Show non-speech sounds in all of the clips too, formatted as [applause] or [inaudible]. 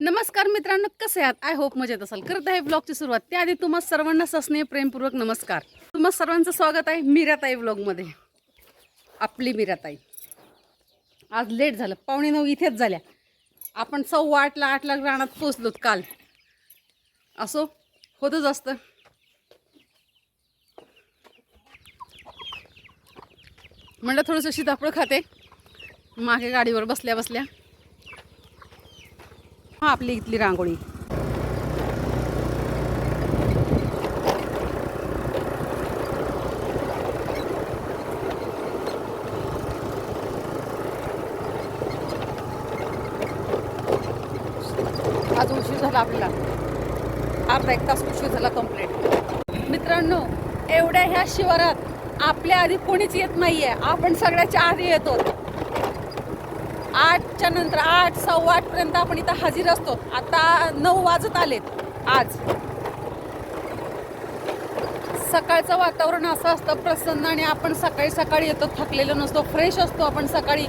नमस्कार मित्रांनो कसे आहात? आय होप मजेत असाल. करत आहे ब्लॉगची सुरुवात. त्याआधी तुम्हा सर्वांना सस्नेह प्रेमपूर्वक नमस्कार. तुम्हा सर्वांचं स्वागत आहे मीराताई ब्लॉगमध्ये आपली मीराताई. आज लेट झालं. पावणे नऊ इथेच झाल्या. आपण सव्वा आठला आठला रानात पोचलोत काल. असो होतच असतं. म्हणलं थोडंसं सीताफळ खाते. मागे गाडीवर बसल्या बसल्या. आपली इथली रांगोळी. आज उशीर झाला आपल्याला. अर्धा एक तास उशीर झाला कंप्लीट मित्रांनो एवढ्या ह्या शिवारात आपल्या आधी कोणीच येत नाहीये. आपण सगळ्याच्या आधी येतो. आठच्या नंतर आठ सव्वा आठपर्यंत आपण इथं हजर असतो. आता नऊ वाजत आलेत. आज. सकाळचं वातावरण असं असतं प्रसन्न आणि आपण सकाळी सकाळी येतो थकलेलो नसतो फ्रेश असतो आपण सकाळी.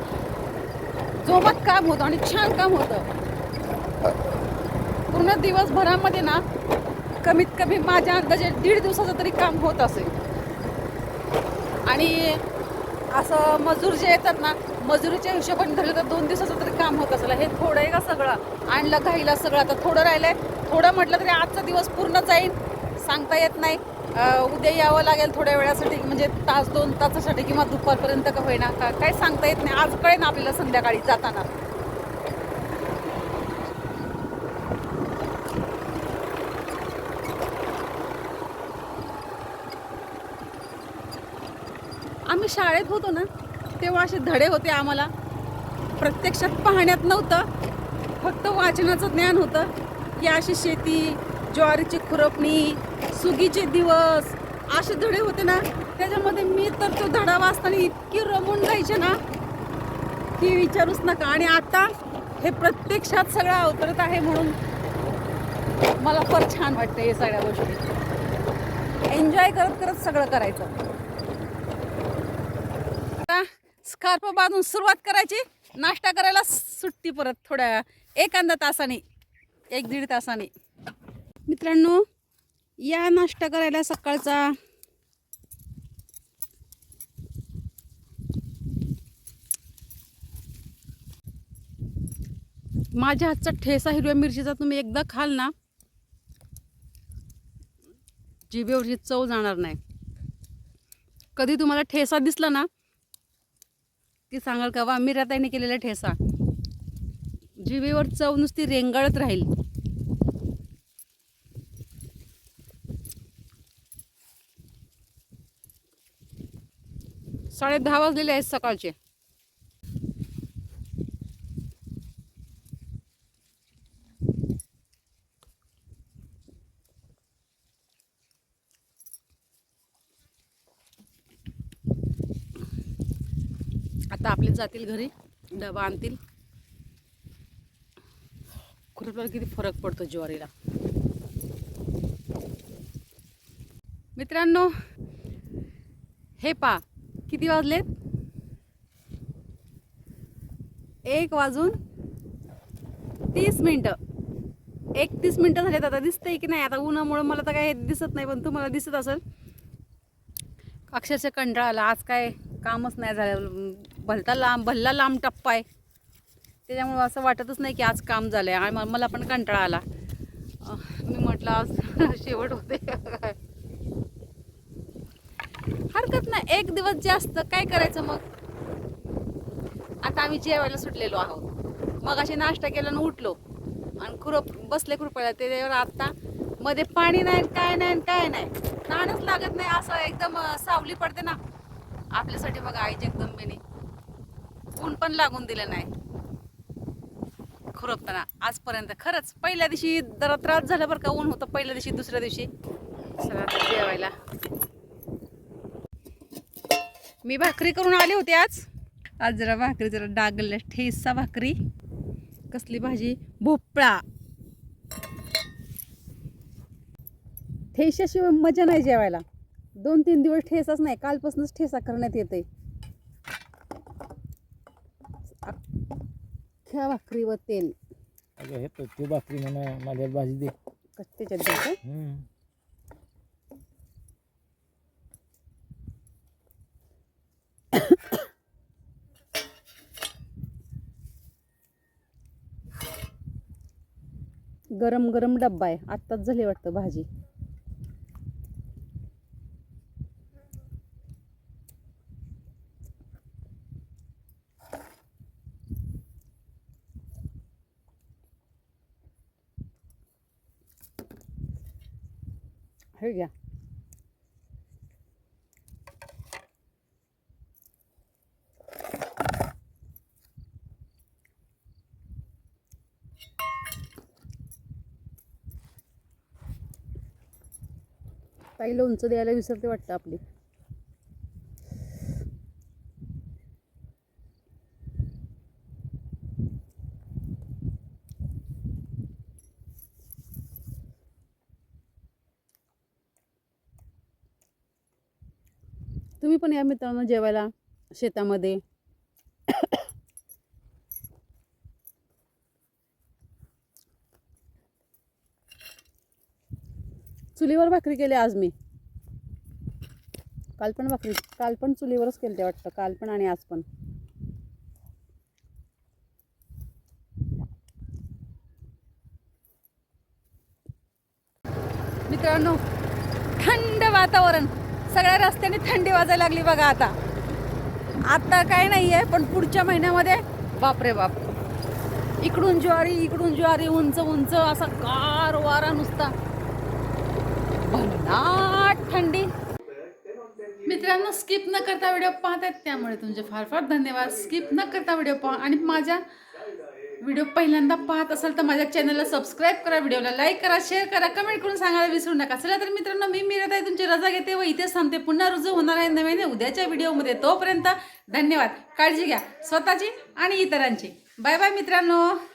जोमात काम होतं आणि छान काम होतं. पूर्ण दिवसभरामध्ये ना कमीत कमी माझ्या अंदाजे दीड दिवसाचं तरी काम होत असेल. आणि असं मजूर जे येतात ना मजुरीच्या हिशोबाने धरलं तर दोन दिवसाचं तरी काम होत असलं. हे थोडं आहे का सगळं? आणलं घाईला सगळं. आता थोडं राहिलंय. थोडं म्हटलं तरी आजचा दिवस पूर्ण जाईल सांगता येत नाही. उद्या यावं लागेल थोड्या वेळासाठी म्हणजे तास दोन तासासाठी किंवा दुपारपर्यंत का होईना. का काय सांगता येत नाही. आज कळेल आपल्याला संध्याकाळी जाताना. आम्ही शाळेत होतो ना तेव्हा असे धडे होते आम्हाला. प्रत्यक्षात पाहण्यात नव्हतं. फक्त वाचनाचं ज्ञान होतं की अशी शेती ज्वारीची खुरपणी सुगीचे दिवस असे धडे होते ना. त्याच्यामध्ये मी तर तो धडा वाचताना इतकी रमून जायचे ना. की विचारूच नका. आणि आता हे प्रत्यक्षात सगळं अवतरत आहे म्हणून मला फार छान वाटतं हे सगळ्या गोष्टी. एन्जॉय करत करत सगळं करायचं. स्कार्फ बांधून सुरुवात करायची. नाश्ता करायला सुट्टी परत थोड्या एखाद्या तासाने एक दीड तासाने. मित्रांनो या नाश्ता करायला सकाळचा माझ्या हातचा ठेसा हिरव्या मिरचीचा तुम्ही एकदा खाल ना जिभेवरची चव जाणार नाही. कधी तुम्हाला ठेसा दिसला ना की सांगाल का? वा मिराताईने केलेला ठेसा. जिभेवर चव नुसती रेंगाळत राहील. साडे दहा वाजलेले आहेत सकाळचे. आता आपले जातील घरी डबा आणतील. खुरपल्यावर किती फरक पडतो ज्वारीला. मित्रांनो हे पा किती वाजलेत? एक वाजून तीस मिनटं. एकतीस मिनटं झालेत आता दिसतंय की नाही? आता उन्हामुळं मला तर काय दिसत नाही पण तुम्हाला दिसत असेल. अक्षरशः कंटाळा आला. आज काय कामच नाही झालं. भलता लांब भल्ला लांब टप्पा आहे. त्याच्यामुळं असं वाटतच नाही की आज काम झालं आहे आणि मला पण कंटाळा आला. मी म्हटलं आज [laughs] शेवट होते. हरकत नाही. एक दिवस जास्त काय करायचं मग? आता आम्ही जेवायला सुटलेलो आहोत. मग अशी नाश्ता केला आणि उठलो. आणि खुरप बसले खुरपायला. त्याच्यावर आता मध्ये पाणी नाही काय नाही काय नाही. नाणच लागत नाही. असं एकदम सावली पडते ना. आपल्यासाठी बघा आई जगदंबेने. ऊन पण लागून दिलं नाही. खुरपताना. आजपर्यंत खरंच पहिल्या दिवशी जरा त्रास झाला बरं का ऊन होतं पहिल्या दिवशी दुसऱ्या दिवशी. सगळं जेवायला. मी भाकरी करून आले होते आज. आज जरा भाकरी जरा डागल्या ठेसा भाकरी. कसली भाजी? भोपळा. ठेशाशिवाय मजा नाही जेवायला. दोन तीन दिवस ठेसाच नाही कालपासूनच ठेसा करण्यात येते अख्ख्या भाकरी व तेल. अगं हे तर ते भाकरी म्हणा माझ्या भाजी दे. त्याच्यात द्यायचं हम्म. गरम गरम डब्बा आहे. आत्ताच झाली वाटतं भाजी. हे घ्या. काही लोणचं द्यायला विसरते वाटतं आपली. तुम्ही पण या मित्रांनो जेवायला शेतामध्ये. चुलीवर भाकरी केली आज मी. काल पण भाकरी काल पण चुलीवरच केली ते वाटतं. काल पण आणि आज पण. मित्रांनो थंड वातावरण. सगळ्या रस्त्याने थंडी वाजायला लागली बघा आता. आता काय नाही आहे पण पुढच्या महिन्यामध्ये बापरे बाप. इकडून ज्वारी इकडून ज्वारी उंच उंच असा गार वारा नुसता. भन्नाट थंडी. मित्रांनो स्किप न करता व्हिडिओ पाहत आहेत त्यामुळे तुमचे फार फार धन्यवाद. स्किप न करता व्हिडिओ पहा. आणि माझ्या व्हिडिओ पहिल्यांदा पाहत असाल तर माझ्या चॅनलला सबस्क्राईब करा व्हिडिओला लाईक करा शेअर करा कमेंट करून सांगायला विसरू नका. चला तर मित्रांनो मी मिरत आहे तुमची रजा घेते व इथेच थांबते. पुन्हा रुजू होणार आहे नव्याने उद्याच्या व्हिडिओमध्ये. तोपर्यंत धन्यवाद. काळजी घ्या. स्वतःची आणि इतरांची. बाय बाय मित्रांनो.